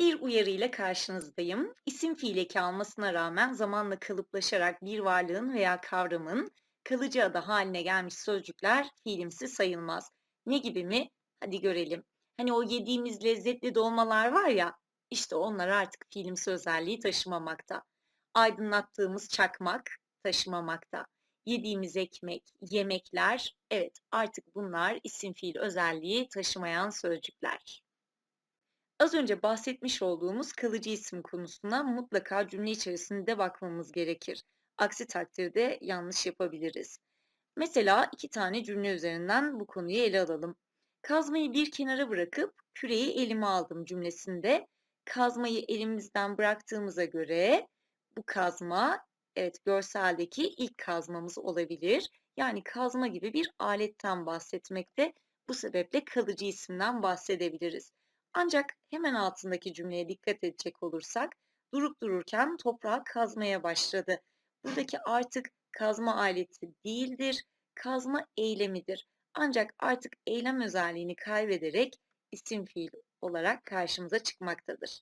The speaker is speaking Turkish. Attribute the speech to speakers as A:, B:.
A: Bir uyarı ile karşınızdayım. İsim fiil eki almasına rağmen zamanla kalıplaşarak bir varlığın veya kavramın kalıcı adı haline gelmiş sözcükler fiilimsi sayılmaz. Ne gibi mi? Hadi görelim. Hani o yediğimiz lezzetli dolmalar var ya, işte onlar artık fiilimsi özelliği taşımamakta. Aydınlattığımız çakmak taşımamakta. Yediğimiz ekmek, yemekler, evet artık bunlar isim fiil özelliği taşımayan sözcükler. Az önce bahsetmiş olduğumuz kalıcı isim konusuna mutlaka cümle içerisinde bakmamız gerekir. Aksi takdirde yanlış yapabiliriz. Mesela iki tane cümle üzerinden bu konuyu ele alalım. Kazmayı bir kenara bırakıp küreyi elime aldım cümlesinde kazmayı elimizden bıraktığımıza göre bu kazma evet görseldeki ilk kazmamız olabilir. Yani kazma gibi bir aletten bahsetmekte. Bu sebeple kalıcı isimden bahsedebiliriz. Ancak hemen altındaki cümleye dikkat edecek olursak durup dururken toprağı kazmaya başladı. Buradaki artık kazma aleti değildir, kazma eylemidir. Ancak artık eylem özelliğini kaybederek isim fiil olarak karşımıza çıkmaktadır.